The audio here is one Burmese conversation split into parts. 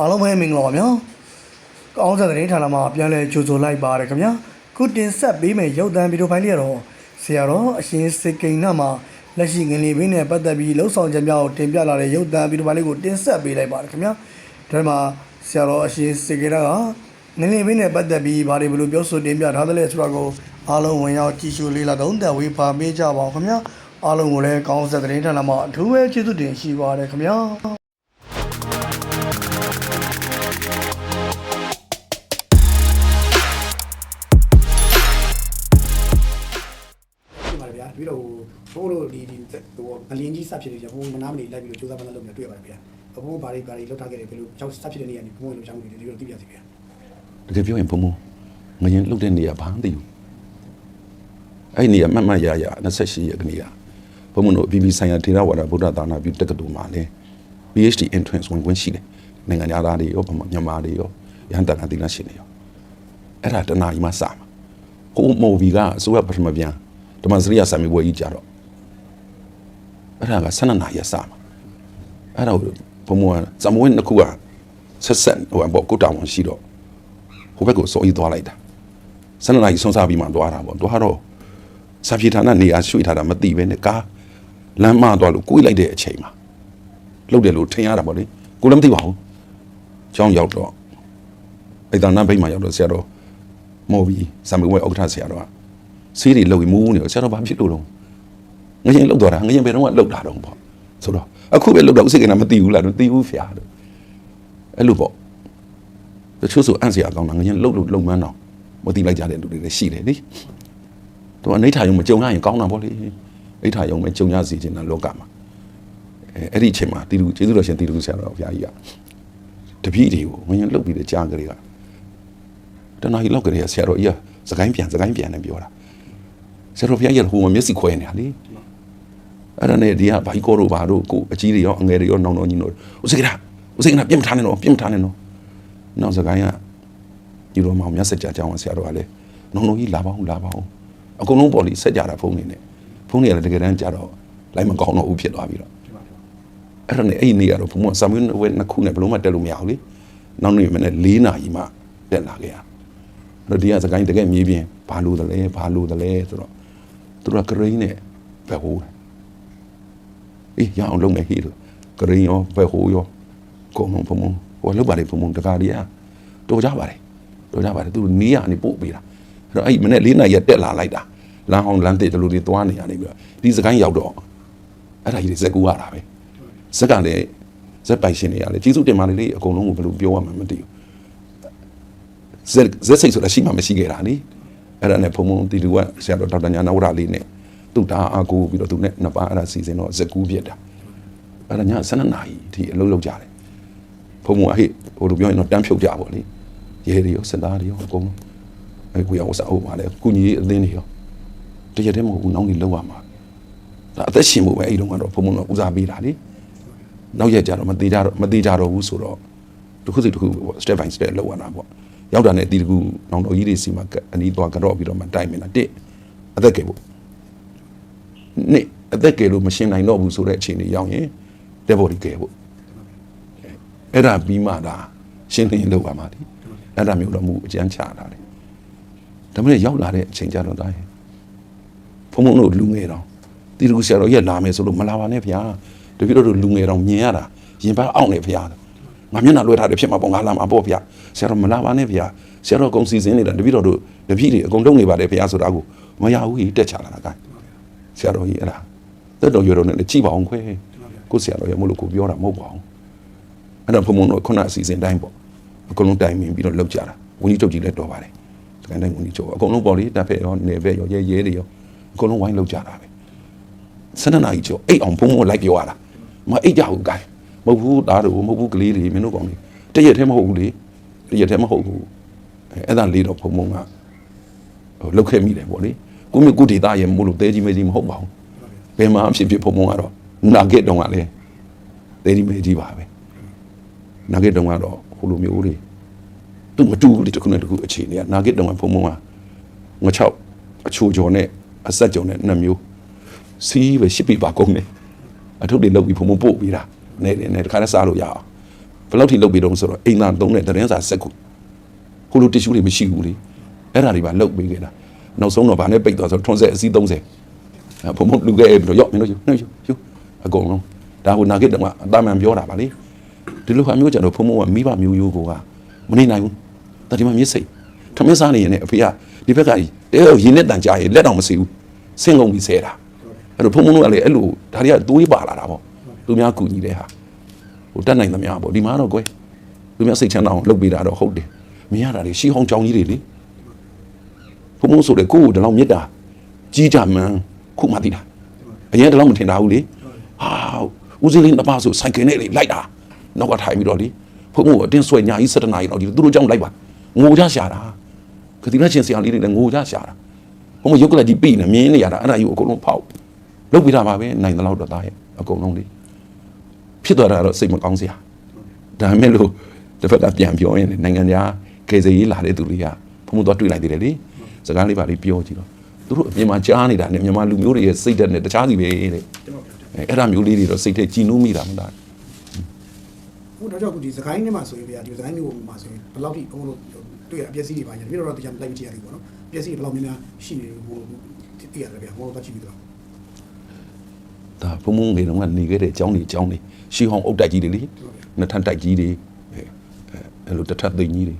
အားလုံးပဲမင်္ဂလာပါဗျာကောင်းစားတဲ့ဌာနမှာပြန်လဲကြိုဆိုလိုက်ပါတယ်ခင်ဗျာခုတင်ဆက်ပေးမယ့်ရုပ်သံဗီဒီယိုဖိုင်လေးကတော့ဆရာတော်အရှင်စေကိန်းနမှာလက်ရှိငလီဘင်းနဲ့ပတ်သက်ပြီးလှုပ်ဆောင်ချက်များကိုတင်ပြလာတဲ့ရုပ်သံဗီဒီယိုဖိုင်လေးကိုတင်ဆက်ပေးလိုက်ပါတယ်ခင်ဗျာဒါမှာဆရာတော်အရှင်စေကိန်းနကငလီဘင်းနဲ့ပတ်သက်ပြီးဘာတွေဘယ်လိုပြောဆိုတင်ပြထားသလဲဆိုတာကိုအားလုံးဝင်ရောက်ကြည့်ရှုလေးလာတော့တက်ဝေးပါပေးကြပါအောင်ခင်ဗျာအားလုံးကိုလည်းကောင်းစားတဲ့ဌာနမှာအထူးပဲကျေးဇူးတင်ရှိပါတယ်ခင်ဗျာ ဘိုးတို့ဒီဒီဟိုငလင်းကြီးစဖြစ်နေကြဘိုးမနာမနေလိုက်ပြီးတော့စူးစမ်းမှန်းလုပ်နေတွေ့ပါတယ်ဗျာဘိုးဘာတွေဘာတွေလောက်ထားခဲ့တယ်ဘယ်လိုကြောက်စဖြစ်တဲ့နေရာနေဘိုးဝင်လို့ချောင်းနေတယ်ဒီလိုသိပြစီဗျာတကယ်ပြောရင်ဘုံဘုံငရင်လှုပ်တဲ့နေရာဘာမှမသိဘူးအဲ့ဒီနေရာမှတ်မှတ်ရရ28ရက်ကနေရဘုံဘုံတို့ BB ဆိုင်ရာထေရဝါဒဗုဒ္ဓသာနာပြုတက္ကသိုလ်မှာလည်း PhD entrance ဝင်ခွင့်ရှိတယ်နိုင်ငံသားတွေရောဗမာမြန်မာတွေရောရဟန်းတန်ခါသီလရှင်တွေရောအဲ့ဒါတနာကြီးမှစမှာဟိုမော်ဘီကအစိုးရပထမပြန်ဓမ္မစရိယစာမေးပွဲကြီးကြတော့ အဲ့ဒါက12နာရီစမှာအဲ့ဒါကိုဘုံဘုံကဇမဝင်းနှစ်ခုကဆက်ဆက်ဟိုပေါ့ကိုတောင်ရှိတော့ဟိုဘက်ကိုစော်ကြီးသွားလိုက်တာဆန္ဒနာကြီးဆွန်းစားပြီးမှသွားတာပေါ့သွားတော့စာပြေဌာနနေရာရွှေ့ထားတာမသိပဲနဲ့ကားလမ်းမသွားလို့ကိုယ်လိုက်တဲ့အချိန်မှာလှုပ်တယ်လို့ထင်ရတာပေါ့လေကိုလည်းမသိပါဘူးကျောင်းရောက်တော့အဲ့ဒါနန်းဘိတ်မှာရောက်တော့ဆရာတော်မော်ဘီစာမေဝဲဥက္ကဋ္ဌဆရာတော်ကဆေးတွေလှုပ်ပြီးမူးနေတော့ဆရာတော်ဘာဖြစ်လို့တော့ ငရင်လှုပ်သွားတာငရင်ဘယ်တော့မှလှုပ်တာတော့ပေါ့ဆိုတော့အခုပဲလှုပ်တော့ဥစိတ်ကနာမသိဘူးလားမသိဘူးဖျားလို့အဲ့လိုပေါ့တချို့ဆိုအန့်စရာကောင်းတာငရင်လှုပ်လို့လုံမန်းတော့မသိလိုက်ကြတဲ့လူတွေလည်းရှိတယ်လေသူကအိဋ္ဌာယုံမကြုံရရင်ကောင်းတာပေါ့လေအိဋ္ဌာယုံမကြုံရစီခြင်းတာလောကမှာအဲအဲ့ဒီအချိန်မှာတီလူကျေးဇူးတော်ရှင်တီလူဆရာတော်ဘုရားကြီးကတပည့်တွေကိုငရင်လှုပ်ပြီးတဲ့ကြားကလေးကတနားကြီးလောက်ကလေးကဆရာတော်ကြီးကစကိုင်းပြန်စကိုင်းပြန်နေပြောတာဆရာတော်ဘုရားကြီးကဟိုမှာမျက်စိခွဲနေတာလေ အဲ့ဒါနဲ့ဒီကဘိုက်ကောတို့ဘာတို့ကိုအကြီးတွေရောအငယ်တွေရောနောင်နောင်ကြီးတို့ဥစိကရာဥစိကရာပြင်းမထားနဲ့တော့ပြင်းမထားနဲ့တော့နောက်စကိုင်းကဒီလိုမှမြတ်စကြအကြောင်းဆရာတော်ကလည်းနှုံနှုံကြီးလာပါအောင်လာပါအောင်အကုန်လုံးပေါ်လီဆက်ကြတာဖုန်းနေနဲ့ဖုန်းနေရတယ်တကယ်တမ်းကြတော့လိုက်မကောင်းတော့ဘူးဖြစ်သွားပြီတော့အဲ့ဒါနဲ့အဲ့ဒီနေရတော့ဘုံမဆာမွေးဝဲနှစ်ခုနဲ့ဘယ်လုံးမှတက်လို့မရဘူးလေနောက်နေ့မနေ့၄နာရီမှတက်လာခဲ့ရအဲ့တော့ဒီကစကိုင်းတကယ်မြေပြင်ဘာလို့တလဲဘာလို့တလဲဆိုတော့သူတို့ကဂရိန်းနဲ့ဘယ်ဟိုး အေးရအောင်လုပ်မယ်ဟေးလို့ဂရိန်းရောဘယ်ဟိုးရောကိုမုံဘုံဟိုလောက်ပါလေဘုံဘုံတကားလေးอ่ะတော်ကြပါတယ်တော်ကြပါတယ်သူနီးရနေပို့ပေးတာအဲ့တော့အဲ့မနေ့၄နာရီတက်လာလိုက်တာလမ်းအောင်လမ်းတစ်တလူတွေသွားနေရနေပြီးတော့ဒီစကိုင်းရောက်တော့အဲ့ဒါကြီးတွေဇက်ကူရတာပဲဇက်ကလည်းဇက်ပိုင်ရှင်တွေရလေကျေးဇူးတင်ပါလေလေအကုန်လုံးကိုဘယ်လိုပြောရမှမသိဘူးဇက်ဇက်စိတ်ဆိုတာရှိမှမရှိခဲ့တာလေအဲ့ဒါနဲ့ဘုံဘုံတီလူကဆရာတော်ဒေါက်တာညာနာဝရလေးနဲ့ သူ့တာအာကိုပြီးတော့သူနဲ့နှစ်ပါးအဲ့ဒါစီစဉ်တော့ဇက်ကူပြစ်တာအဲ့ဒါည7နာရီအထိအလုပ်လုပ်ကြတယ်ဖုံဖုံဟေ့ဟိုလိုပြောရင်တော့တန်းဖြုတ်ကြပါလေရဲတွေရောစသားတွေရောအကုန်လုံးအဲကိုရအောင်စားအောင်ပါလေကုညီအသင်းတွေရောတရက်တည်းမဟုတ်ဘူးနောက်နေလောက်ရမှာဒါအသက်ရှင်မှုပဲအဲ့ဒီတော့ကတော့ဖုံဖုံတော့ဦးစားပေးတာလေနောက်ရက်ကြတော့မသေးကြတော့မသေးကြတော့ဘူးဆိုတော့တစ်ခုစီတစ်ခုပေါ့ step by step လောက်ရတာပေါ့ရောက်တာနဲ့အတီးတစ်ခုနောင်တော်ကြီးတွေစီမှာအနီးသွားကြော့ပြီးတော့မှတိုင်မင်တာတစ်အသက်ကယ်ဖို့ နှစ်အသက်ကယ်လို့မရှင်းနိုင်တော့ဘူးဆိုတဲ့အခြေအနေရောက်ရင်တက်ဖို့ဒီကယ်ဖို့အဲ့ဒါပြီးမှဒါရှင်းလင်းလောက်ပါမှာဒီအဲ့ဒါမျိုးတော့မူအကျန်းချတာလေဒါပေမဲ့ရောက်လာတဲ့အချိန်ကြတော့တိုင်းဖုံဖုံတို့လူငယ်တော့တီတူဆရာတော်ကြီးကလာမယ်ဆိုလို့မလာပါနဲ့ဗျာတပည့်တော်တို့လူငယ်တော့မြင်ရတာရင်ပါအောင်နေဗျာငါမျက်နှာလွှဲထားတယ်ဖြစ်မှာပေါ့ငါလာမှာပေါ့ဗျာဆရာတော်မလာပါနဲ့ဗျာဆရာတော်ကုံစီစဉ်နေတာတပည့်တော်တို့တပည့်တွေအကုန်လုံးနေပါတယ်ဗျာဆိုတာကိုမရဘူးကြီးတက်ချလာတာက ဆရာတော်ကြီးအဲ့ဒါတက်တော်ရွယ်တော်နဲ့ကြည့်ပါအောင်ခွဲကိုဆရာတော်ရမလို့ကိုပြောတာမဟုတ်ပါဘူးအဲ့တော့ဘုံဘုံတော့ခုနအစီအစဉ်တိုင်းပေါ့အကုန်လုံးတိုင်ပင်ပြီးတော့လောက်ကြတာဝန်ကြီးချုပ်ကြီးလည်းတော်ပါတယ်စကန်တိုင်းဝန်ကြီးချုပ်အကုန်လုံးပေါ့လေတပ်ဖက်ရောနေဖက်ရောရဲရဲတွေရောအကုန်လုံးဝိုင်းလောက်ကြတာပဲဆန္ဒနာကြီးကျော်အိတ်အောင်ဘုံဘုံလိုက်ပြောရတာမအိတ်ကြဘူးကိုင်မဟုတ်ဘူးသားတို့မဟုတ်ဘူးကလေးတွေမင်းတို့ကောင်လေးတရက်တည်းမဟုတ်ဘူးလေတရက်တည်းမဟုတ်ဘူးအဲအဲ့ဒါလေးတော့ဘုံဘုံကဟိုလောက်ခဲ့မိတယ်ပေါ့လေ ကိုမြကုဒေတာရဲ့မို့လို့တဲကြီးမဲကြီးမဟုတ်ပါဘူးဘယ်မှာဖြစ်ဖြစ်ဘုံဘုံကတော့နာဂက်တုံးကလည်းတဲကြီးမဲကြီးပါပဲနာဂစ်တုံကတော့ဟိုလိုမျိုးတွေသူမတူဘူးလေတစ်ခုနဲ့တစ်ခုအခြေအနေကနာဂစ်တုံကဖုံဖုံကငါချောက်အချိုကျော်နဲ့အဆက်ကျော်နဲ့နှစ်မျိုးစီးပဲရှစ်ပြပါကုန်တယ်အထုပ်တွေလောက်ပြီးဖုံဖုံပို့ပြီးတာနေနေတခါနဲ့စားလို့ရအောင်ဘယ်လောက်ထိလုပ်ပြီးတော့ဆိုတော့အိမ်သာသုံးတဲ့သတင်းစာဆက်ခုဟိုလိုတ िश ူတွေမရှိဘူးလေအဲ့ဒါတွေပါလုပ်ပေးခဲ့တာ နောက်ဆုံးတော့ဗာနဲ့ပိတ်သွားဆိုတော့ထွန်းဆက်အစီး30အဲဘုံဘုံလူခဲ့ပြီးတော့ရော့မင်းတို့ယူနေယူယူအကုန်လုံးဒါဟိုနာဂစ်တော့အသားမှန်ပြောတာပါလေဒီလိုဟာမျိုးကြတော့ဘုံဘုံကမိဘမျိုးရိုးကိုကမနေနိုင်ဘူးဒါဒီမှာမြစ်စိတ်ထမင်းစားနေရင်လည်းအဖေကဒီဘက်ကကြီးတဲရေနဲ့တန်ကြရင်လက်တော့မစီဘူးဆင်းကုန်ပြီးဆဲတာအဲ့တော့ဘုံဘုံကလည်းအဲ့လိုဒါတွေကသွေးပါလာတာပေါ့သူများကူညီတဲ့ဟာဟိုတက်နိုင်သမျှပေါ့ဒီမှာတော့ကွယ်သူများစိတ်ချမ်းသာအောင်လုပ်ပေးတာတော့ဟုတ်တယ်မရတာလေရှီဟောင်းကြောင်ကြီးတွေလေ ဘုံမို့ဆိုတဲ့ကိုယ့်ကိုဒီလောက်မြတ်တာကြီးကြမှန်ခုမှသိတာအရင်ဒီလောက်မထင်တာဘူးလေဟာဦးစင်းလေးတစ်ပါးဆိုစိုက်ကယ်နဲ့လေလိုက်တာနောက်ကထိုင်ပြီးတော့လေဘုံမို့အတင်းဆွဲညာကြီး7နာရီတော့ဒီသူတို့ကြောင့်လိုက်ပါငိုကြရှာတာခတိလက်ချင်းဆရာလေးတွေလည်းငိုကြရှာတာဘုံမို့ရုပ်ကလေးကြီးပြီနေမြင်းနေရတာအဲ့ဒါကြီးကိုအကုန်လုံးဖောက်လုပ်ပြီးတာပါပဲနိုင်တဲ့လောက်တော့သားရဲ့အကုန်လုံးလေဖြစ်သွားတာတော့စိတ်မကောင်းစရာဒါမဲ့လို့တစ်ဖက်ကပြန်ပြောရင်လည်းနိုင်ငံခြားကေဇေးလာတဲ့သူတွေကဘုံဘုံတော့တွေ့လိုက်သေးတယ်လေ စကားလေးပါလေးပြောကြည့်တော့သူတို့အပြင်မှာကြားနေတာနဲ့မြန်မာလူမျိုးတွေရဲ့စိတ်ဓာတ်နဲ့တခြားစီပဲတဲ့အဲအဲ့ဒါမျိုးလေးတွေတော့စိတ်ထဲကြည်နူးမိတာမလားဟိုတော့ကြောင့်ဒီစကိုင်းထဲမှာဆိုရင်ဗျာဒီစကိုင်းမျိုးမှာဆိုရင်ဘယ်လောက်ထိဘုံတို့တွေ့ရအပျက်စီးတွေပါညာပြီးတော့တရားလိုက်မကြည့်ရသေးဘူးပေါ့နော်အပျက်စီးတွေဘယ်လောက်များများရှိနေဟိုသိရတယ်ဗျာဟိုတော့ကြည့်ပြီးတော့ဒါဘုံဘုံငယ်တော့ကနေခဲ့တဲ့အကြောင်းတွေအကြောင်းတွေရှီဟောင်းအုတ်တိုက်ကြီးတွေလေနှစ်ထပ်တိုက်ကြီးတွေအဲအဲ့လိုတစ်ထပ်သိန်းကြီးတွေ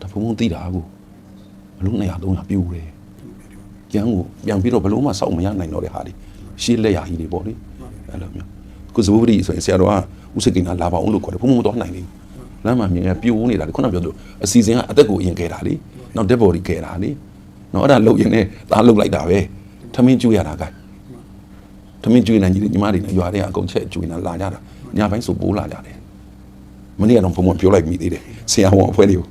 ဒါဘုံဘုံသိတာကို အလုံး200 300ပြိုးတယ်ကျန်းကိုပြန်ပြီးတော့ဘယ်လို့မှစောက်မရနိုင်တော့တဲ့ဟာတွေရှေးလက်ရာကြီးတွေပေါ့လေအဲ့လိုမျိုးကုဇဘုပတိဆိုရင်ဆရာတော်ကဥစိတ်ကိန်းကလာပါအောင်လို့ခေါ်တယ်ဘုံဘုံမတော်နိုင်ဘူးလမ်းမှာမြင်ရပြိုးနေတာလေခုနပြောသူအစီအစဉ်ကအသက်ကိုအရင်ခဲ့တာလေနောက် dead body ခဲ့တာလေနော်အဲ့ဒါလုတ်ရင်လည်းဒါလုတ်လိုက်တာပဲထမင်းကျွေးရတာကဲထမင်းကျွေးနိုင်ကြီးညီမတွေနဲ့ရွာတွေကအကုန်ချက်ကျွေးနေလာကြတာညပိုင်းဆိုပိုးလာကြတယ်မနေ့ကတော့ဘုံဘုံပြောလိုက်မိသေးတယ်ဆရာဝန်အဖွဲ့တွေကို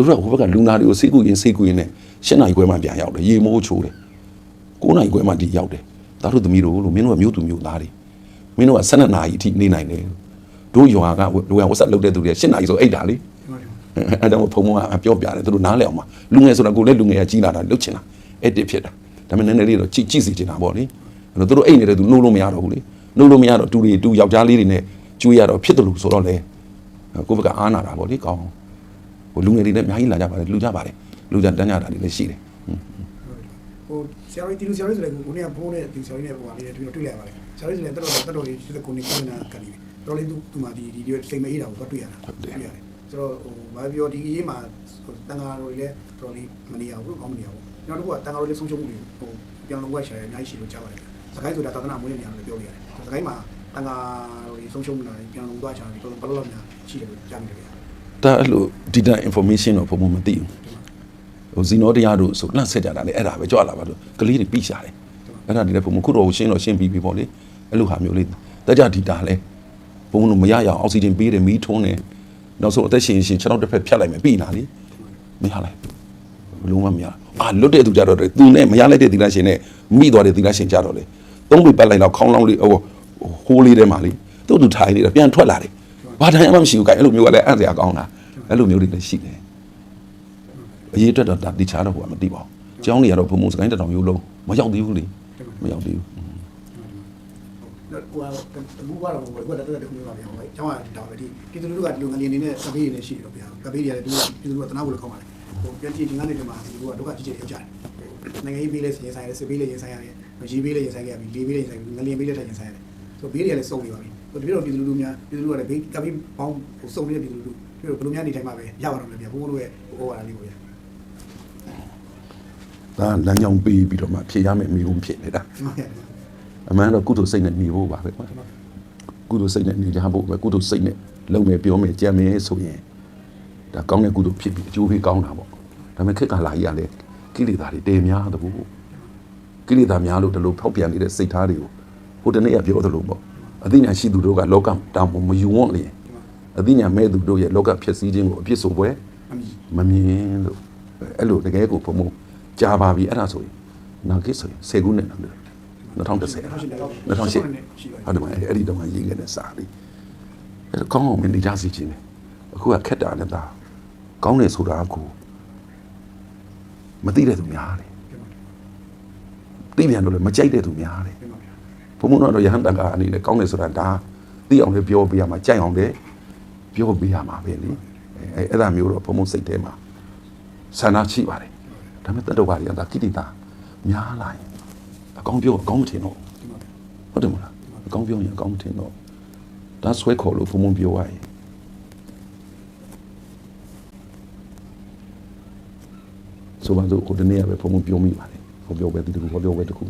သူတို့ကဟိုဘက်ကလူနာတွေကိုစိတ်ကူရင်စိတ်ကူရင်နဲ့၈နာရီခွဲမှပြန်ရောက်တယ်ရေမိုးချိုးတယ်9နာရီခွဲမှဒီရောက်တယ်ဒါတို့သမီးတို့လို့မင်းတို့ကမျိုးသူမျိုးသားတွေမင်းတို့က12နာရီအထိနေနိုင်တယ်တို့ရွာကလူကဝက်ဆက်လုပ်တဲ့သူတွေ၈နာရီဆိုအိတ်တာလေအဲဒါမှဘုံဘုံကပြောပြတယ်သူတို့နားလဲအောင်ပါလူငယ်ဆိုတာကိုလည်းလူငယ်ကကြီးလာတာလှုပ်ချင်တာအဲ့တစ်ဖြစ်တာဒါပေမဲ့နည်းနည်းလေးတော့ကြည့်ကြည့်စီချင်တာပေါ့လေအဲ့တော့သူတို့အိတ်နေတဲ့သူနှုတ်လို့မရတော့ဘူးလေနှုတ်လို့မရတော့တူတွေတူယောက်ျားလေးတွေနဲ့ကျွေးရတော့ဖြစ်တယ်လို့ဆိုတော့လေကိုယ့်ဘက်ကအားနာတာပေါ့လေကောင်း ဟိုလူငယ်တွေလည်းအများကြီးလာကြပါတယ်လူကြပါတယ်လူကြတန်းကြတာတွေလည်းရှိတယ်ဟိုဆရာကြီးတီလူဆရာကြီးဆိုလည်းကိုနေကဘိုးနဲ့ဒီဆရာကြီးနဲ့ဟိုဟာလေးတွေ့တွေ့လိုက်ပါတယ်ဆရာကြီးဆိုလည်းတော်တော်တော်တော်လေးသူကိုနေကိုနာကန်နေတော်လေးသူသူမှဒီဒီစိတ်မအေးတာကိုတွေ့ရတာတွေ့ရတယ်ဆိုတော့ဟိုဘာပြောဒီရေးမှာတန်ဃာတော်တွေလည်းတော်လေးမနေရဘူးကောင်းမနေရဘူးနောက်တစ်ခုကတန်ဃာတော်လေးဆုံးရှုံးမှုတွေဟိုပြောင်းလို့ဝက်ရှာရအများကြီးရှိလို့ကြားပါတယ်စကိုင်းဆိုတာသာသနာမွေးနေရလို့ပြောလို့ရတယ်စကိုင်းမှာတန်ဃာတော်တွေဆုံးရှုံးမှုတွေပြောင်းလို့သွားချာတယ်တော်တော်ဘယ်လိုလဲများရှိတယ်လို့ကြားမိတယ်ဗျာ ဒါအဲ့လို data information တော့ဘုံဘုံမသိဘူးဟိုဇီနောတရားတို့ဆိုနှက်ဆက်ကြတာလေအဲ့ဒါပဲကြွလာပါတော့ကလေးတွေပြီးရှာတယ်အဲ့ဒါဒီလည်းဘုံဘုံခုတော့ရှင်းတော့ရှင်းပြီးပြီပေါ့လေအဲ့လိုဟာမျိုးလေးတကြ data လဲဘုံဘုံတို့မရရအောင်အောက်ဆီဂျင်ပေးတယ်မီးထွန်းတယ်နောက်ဆုံးအသက်ရှင်ရှင်ခြေထောက်တစ်ဖက်ဖြတ်လိုက်မယ်ပြီးလာလေမရလိုက်ဘလုံးမမရအာလွတ်တဲ့သူကြတော့သူနဲ့မရလိုက်တဲ့သီလရှင်နဲ့မိသွားတဲ့သီလရှင်ကြတော့လေသုံးပိပတ်လိုက်တော့ခေါင်းလောင်းလေးဟိုဟိုးလေးထဲမှာလေသူ့သူထိုင်နေတော့ပြန်ထွက်လာတယ် ဘာတိုင်းမှမရှိဘူးကဲအဲ့လိုမျိုးကလည်းအံ့စရာကောင်းတာအဲ့လိုမျိုးတွေလည်းရှိတယ်အရေးအတွက်တော့ဒါတိချာတော့ဟိုကမသိပါဘူးကျောင်းတွေကတော့ဘုံဘုံစကိုင်းတထောင်ရိုးလုံးမရောက်သေးဘူးလေမရောက်သေးဘူးဟိုဘူကတော့ဟိုကတော့တက်တက်ခုမျိုးပါဗျာဟိုကျောင်းကဒါပဲဒီပြည်သူလူထုကဒီလိုငလျင်နေနဲ့ကပေးနေရှိတယ်ဗျာကပေးတွေရတယ်ဒီပြည်သူလူထုကတနာဖို့လည်းကောင်းပါလေဟိုပြန်ကြည့်ဒီငါးနေတယ်မှာဒီလူကဒုက္ခကြီးကြီးရောက်ကြတယ်နိုင်ငံရေးပေးလဲရင်ဆိုင်ရတယ်စစ်ပေးလဲရင်ဆိုင်ရတယ်ရေးပေးလဲရင်ဆိုင်ရပြီလေးပေးလဲရင်ဆိုင်ငလျင်ပေးလဲထရင်ဆိုင်ရတယ်ဆိုဘေးတွေကလည်းစုံနေပါပြီဟို တပြည့်တော့ပြည်သူလူထုများပြည်သူလူထုကလည်းဘေးကပေးပေါင်းဟိုစုံနေတဲ့ပြည်သူလူထုပြီးတော့ဘယ်လိုများနေထိုင်မှာပဲရပါတော့မယ်ဗျာဘိုးဘိုးတို့ရဲ့ဟိုဟာလေးပေါ့ဗျာဒါလမ်းကြောင်းပေးပြီးတော့မှဖြေရမယ့်မိဘဖြစ်နေတာဟုတ်ကဲ့အမှန်တော့ကုသိုလ်စိတ်နဲ့နေဖို့ပါပဲကွာကုသိုလ်စိတ်နဲ့နေကြဖို့ပဲကုသိုလ်စိတ်နဲ့လုံမယ်ပြောမယ်ကြံမယ်ဆိုရင်ဒါကောင်းတဲ့ကုသိုလ်ဖြစ်ပြီးအကျိုးပေးကောင်းတာပေါ့ဒါပေမဲ့ခက်ကလာကြီးကလည်းကိလေသာတွေတေများသဘူးကိလေသာများလို့ဒီလိုဖောက်ပြန်နေတဲ့စိတ်ထားတွေကိုဟိုတနေ့ကပြောသလိုပေါ့ အသိဉာဏ်ရှိသူတို့ကလောကတောင်မယူဝန့်လျင်အသိဉာဏ်မဲ့သူတို့ရဲ့လောကဖြစ်စည်းခြင်းကိုအပြစ်ဆိုပွဲအမီမမြင်လို့အဲ့လိုတကယ်ကိုဘုံဘုံကြာပါပြီအဲ့ဒါဆိုရင်နောက်ကိဆိုရင်10ခုနဲ့နောက်2010 2008ရှိပါဟုတ်တယ်မအဲ့ဒီတော့မှရေးခဲ့တဲ့စာလေးအဲ့တော့ကောင်းအောင်မနေကြစီခြင်းတယ်အခုကခက်တာနဲ့ဒါကောင်းတယ်ဆိုတာကိုမသိတဲ့သူများတယ်သိပြန်တော့လည်းမကြိုက်တဲ့သူများတယ် ဘုံဘုံတော့ရဟန်းတန်ခါအနေနဲ့ကောင်းတယ်ဆိုတာဒါသိအောင်လည်းပြောပြရမှာကြိုက်အောင်လည်းပြောပေးရမှာပဲလေအဲအဲ့ဒါမျိုးတော့ဘုံဘုံစိတ်ထဲမှာဆန္ဒရှိပါတယ်ဒါပေမဲ့တတော်ပါရီကဒါကိတိတာများလာရင်အကောင်းပြောအကောင်းမထင်တော့ဟုတ်တယ်မလားအကောင်းပြောရင်အကောင်းမထင်တော့ဒါဆွဲခေါ်လို့ဘုံဘုံပြောရရင်ဆိုပါတော့ကိုတနေ့ကပဲဘုံဘုံပြောမိပါတယ်ဟောပြောပဲဒီတခုဟောပြောပဲတခု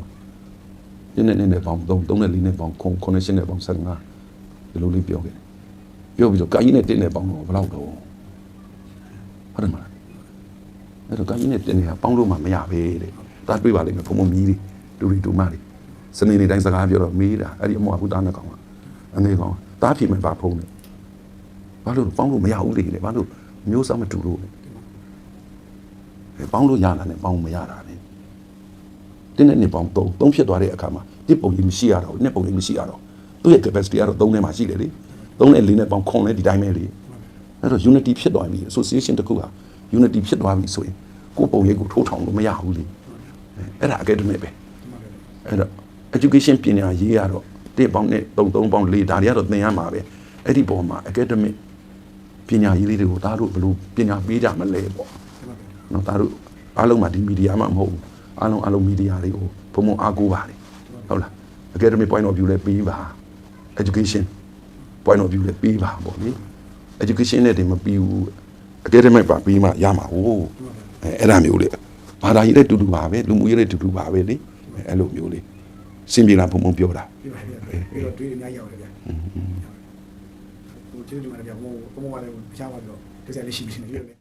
ညနေနေနဲ့ပေါင်း3 3နဲ့4နဲ့ပေါင်း9နဲ့ပေါင်း15ဒီလိုလေးပြောခဲ့တယ်ပြောပြီးတော့ကာကြီးနဲ့တင်းနဲ့ပေါင်းတော့ဘယ်လောက်တော့ဟုတ်တယ်မလားအဲ့တော့ကာကြီးနဲ့တင်းနဲ့ပေါင်းလို့မှမရပဲတဲ့ဒါတွေးပါလိမ့်မယ်ဘုံဘုံမြည်တွေလူတွေတူမတွေစနေနေ့တိုင်းစကားပြောတော့မေးတာအဲ့ဒီအမောကဘူးသားနဲ့ကောင်ကအငယ်ကောင်တားဖြေမယ်ပါဖုံးတယ်ဘာလို့ပေါင်းလို့မရဘူးလေဘာလို့မျိုးစားမတူလို့ပေါင်းလို့ရတာနဲ့ပေါင်းမရတာနဲ့ တင်းတဲ့နှစ်ပေါင်း3 3ဖြစ်သွားတဲ့အခါမှာတစ်ပုံကြီးမရှိရတော့ဘူးနှစ်ပုံကြီးမရှိရတော့သူ့ရဲ့ capacity ကတော့3ထဲမှာရှိတယ်လေ3နဲ့4နဲ့ပေါင်းခွန်လဲဒီတိုင်းပဲလေအဲ့တော့ unity ဖြစ်သွားပြီ association တစ်ခုဟာ unity ဖြစ်သွားပြီဆိုရင်ကိုယ်ပုံရိပ်ကိုထိုးထောင်လို့မရဘူးလေအဲ့ဒါ academic ပဲအဲ့တော့ education ပညာရေးရတော့တစ်ပေါင်းနဲ့3 3ပေါင်း4ဒါတွေကတော့သင်ရမှာပဲအဲ့ဒီပုံမှာ academic ပညာရေးလေးတွေကိုဒါတို့ဘယ်လိုပညာပေးကြမလဲပေါ့နော်ဒါတို့အားလုံးမှာဒီမီဒီယာမှမဟုတ်ဘူး အားလုံးအားလုံးမီဒီယာတွေကိုဘုံဘုံအားကိုးပါတယ်ဟုတ်လား academic point of view လည်းပြီးပါ education point of view လည်းပြီးပါပေါ့လေ education နဲ့တည်းမပြီးဘူး academic ပါပြီးမှရမှာဟုတ်အဲအဲ့ဒါမျိုးလေဘာသာရေးလည်းတူတူပါပဲလူမှုရေးလည်းတူတူပါပဲလေအဲအဲ့လိုမျိုးလေစင်ပြေလာဘုံဘုံပြောတာပြပါပြပြီးတော့တွေးနေများရောက်တယ်ဗျာဟိုကျေးဇူးတင်ပါတယ်ဗျာဟိုဘုံဘုံကလည်းရှားပါတော့ဒီစားလေးရှိပြီနေပြီလေ